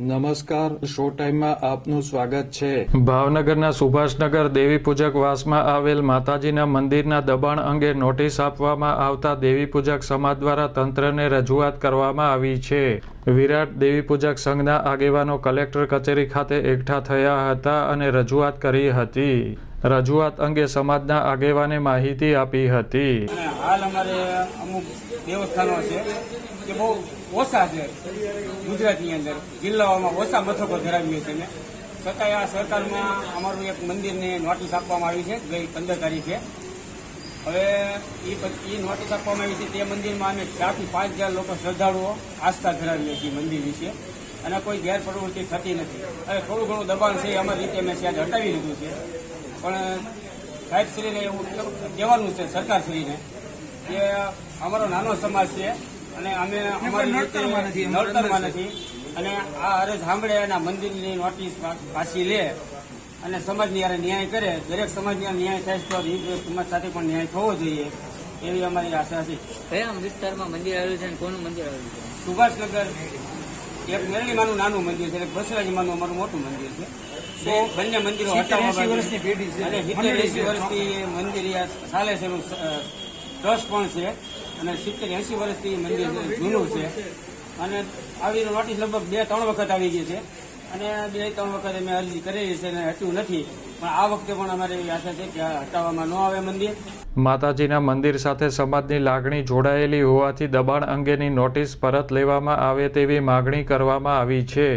નમસ્કાર શો ટાઈમમાં આપનું સ્વાગત છે. ભાવનગરના સુભાષનગર દેવી પૂજક વાસમાં આવેલ માતાજીના મંદિરના દબાણ અંગે નોટિસ આપવામાં આવતા દેવી પૂજક સમાજ દ્વારા તંત્રને રજૂઆત કરવામાં આવી છે. વિરાટ દેવી પૂજક સંઘના આગેવાનો કલેક્ટર કચેરી ખાતે એકઠા થયા હતા અને રજૂઆત કરી હતી. રજૂઆત અંગે સમાજના આગેવાને માહિતી આપી હતી. હાલ અમારે અમુક દેવસ્થાનો છે કે બહુ ઓછા છે ગુજરાતની અંદર. જિલ્લાઓમાં ઓછા મથકો ધરાવીએ છીએ છતાંય આ સરકારમાં અમારું એક મંદિરને નોટિસ આપવામાં આવી છે, ગઈ પંદર તારીખે. હવે એ નોટિસ આપવામાં આવી છે તે મંદિરમાં અમે ચારથી પાંચ હજાર લોકો શ્રદ્ધાળુઓ આસ્થા ધરાવીએ છીએ મંદિર વિશે. અને કોઈ ગેરપ્રવૃત્તિ થતી નથી. હવે થોડું ઘણું દબાણ છે અમારી રીતે અમે ત્યાં હટાવી લીધું છે. પણ સાહેબશ્રીને એવું કહેવાનું છે સરકારશ્રીને કે અમારો નાનો સમાજ છે અને અમે અમારી નડતરમાં નથી અને આ અરજ સાંભળે અને આ મંદિરની નોટિસ પાછી લે અને સમાજની યારે ન્યાય કરે. દરેક સમાજની ન્યાય થાય તો સમાજ સાથે પણ ન્યાય થવો જોઈએ એવી અમારી આશા છે. કયા વિસ્તારમાં મંદિર આવેલું છે અને કોનું મંદિર આવેલું છે? સુભાષનગર એક મેરણીમાનું નાનું મંદિર છે એક બસરાજીમાનું અમારું મોટું મંદિર છે. બે બંને મંદિરો હટાવવામાં અને સિત્તેર એસી વર્ષથી મંદિર ચાલે છે એનું ટ્રસ્ટ પણ છે. અને સિત્તેર એસી વર્ષથી મંદિર જૂનું છે. અને આવી નોટિસ લગભગ બે ત્રણ વખત આવી ગઈ છે. અને બે ત્રણ વખત અમે અરજી કરેલી છે અને હટ્યું નથી. પણ આ વખતે પણ અમારે એવી આશા છે કે હટાવવામાં ન આવે મંદિર. માતાજીના મંદિર સાથે સમાજની લાગણી જોડાયેલી હોવાથી દબાણ અંગેની નોટિસ પરત લેવામાં આવે તેવી માગણી કરવામાં આવી છે.